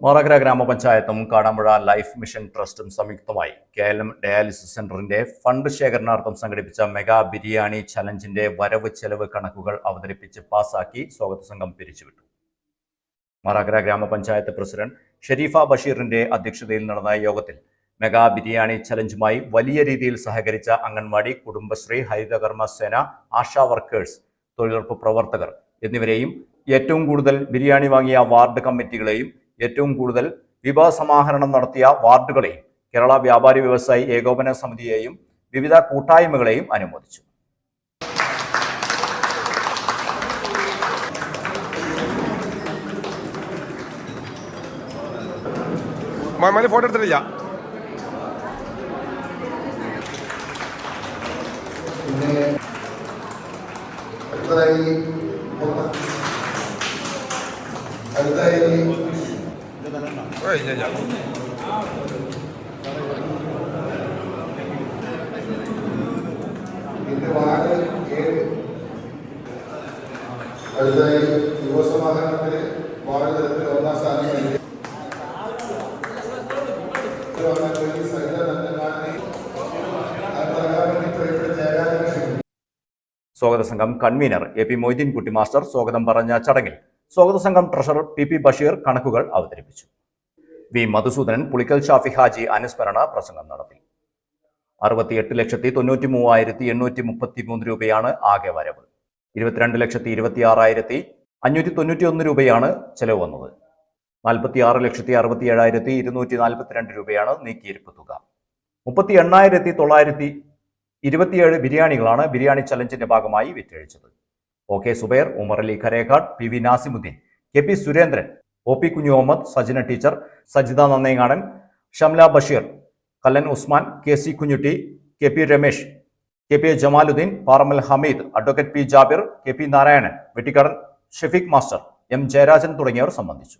മോറഗ്ര ഗ്രാമപഞ്ചായത്തും Kadampuzha life mission ട്രസ്റ്റും സംയുക്തമായി K L M dialysis സെന്ററിന്റെ ഫണ്ട് ശേഖരണാർത്ഥം സംഘടിപ്പിച്ച മെഗാ ബിരിയാണി ചലഞ്ചിന്റെ വരവ് ചെലവ് കണക്കുകൾ അവതരിപ്പിച്ച് പാസാക്കി സ്വാഗത സംഘം പിരിച്ചുവിട്ടു. മറാഗ്ര ഗ്രാമപഞ്ചായത്ത് പ്രസിഡന്റ് ഷെരീഫ ബഷീറിന്റെ അധ്യക്ഷതയിൽ നടന്ന യോഗത്തിൽ മെഗാ ബിരിയാണി ചലഞ്ചുമായി വലിയ രീതിയിൽ സഹകരിച്ച അംഗൻവാടി കുടുംബശ്രീ ഹരിതകർമ്മ സേന ആശാ വർക്കേഴ്സ് തൊഴിലുറപ്പ് പ്രവർത്തകർ എന്നിവരെയും ഏറ്റവും കൂടുതൽ ബിരിയാണി വാങ്ങിയ വാർഡ് കമ്മിറ്റികളെയും ഏറ്റവും കൂടുതൽ വിഭാസമാഹരണം നടത്തിയ വാർഡുകളെയും കേരള വ്യാപാരി വ്യവസായി ഏകോപന സമിതിയെയും വിവിധ കൂട്ടായ്മകളെയും അനുമോദിച്ചു. ഫോട്ടോ എടുത്തിട്ടില്ല. ഇല്ല ഇല്ല ഇന്ന് വാർഡ് ഏഴ് ഒന്നാം. സ്വാഗത സംഘം convener A P Moideenkutty master സ്വാഗതം പറഞ്ഞ ചടങ്ങിൽ സ്വാഗത സംഘം ട്രഷറർ പി പി ബഷീർ കണക്കുകൾ അവതരിപ്പിച്ചു. വി മധുസൂദനൻ പുളിക്കൽ ഷാഫി ഹാജി അനുസ്മരണ പ്രസംഗം നടത്തി. അറുപത്തിയെട്ട് ലക്ഷത്തി തൊണ്ണൂറ്റി മൂവായിരത്തി എണ്ണൂറ്റി മുപ്പത്തി മൂന്ന് രൂപയാണ് ആകെ വരവ്. ഇരുപത്തിരണ്ട് ലക്ഷത്തി ഇരുപത്തി ആറായിരത്തി അഞ്ഞൂറ്റി തൊണ്ണൂറ്റി ഒന്ന് രൂപയാണ് ചെലവ് വന്നത്. നാൽപ്പത്തി ആറ് ലക്ഷത്തി അറുപത്തി ഏഴായിരത്തി ഇരുന്നൂറ്റി നാൽപ്പത്തിരണ്ട് രൂപയാണ് നീക്കിയിരിപ്പ് തുക. മുപ്പത്തി എണ്ണായിരത്തി തൊള്ളായിരത്തി ഇരുപത്തിയേഴ് ബിരിയാണികളാണ് ബിരിയാണി ചലഞ്ചിന്റെ ഭാഗമായി വിറ്റഴിച്ചത്. O K Zubair Umarali Kharekhat Kharekhad P V Nasimuddin K P Surendran O P Kunju Muhammad Sajina teacher Sajitha Nannengadan Shamla Basheer Kallan Usman K C Kunjutty K P Ramesh K P Jamaluddin Paramal Hameed advocate P Jabir K P Narayanan Vettikkadan Shefeeq master M Jayarajan തുടങ്ങിയവർ സംബന്ധിച്ചു.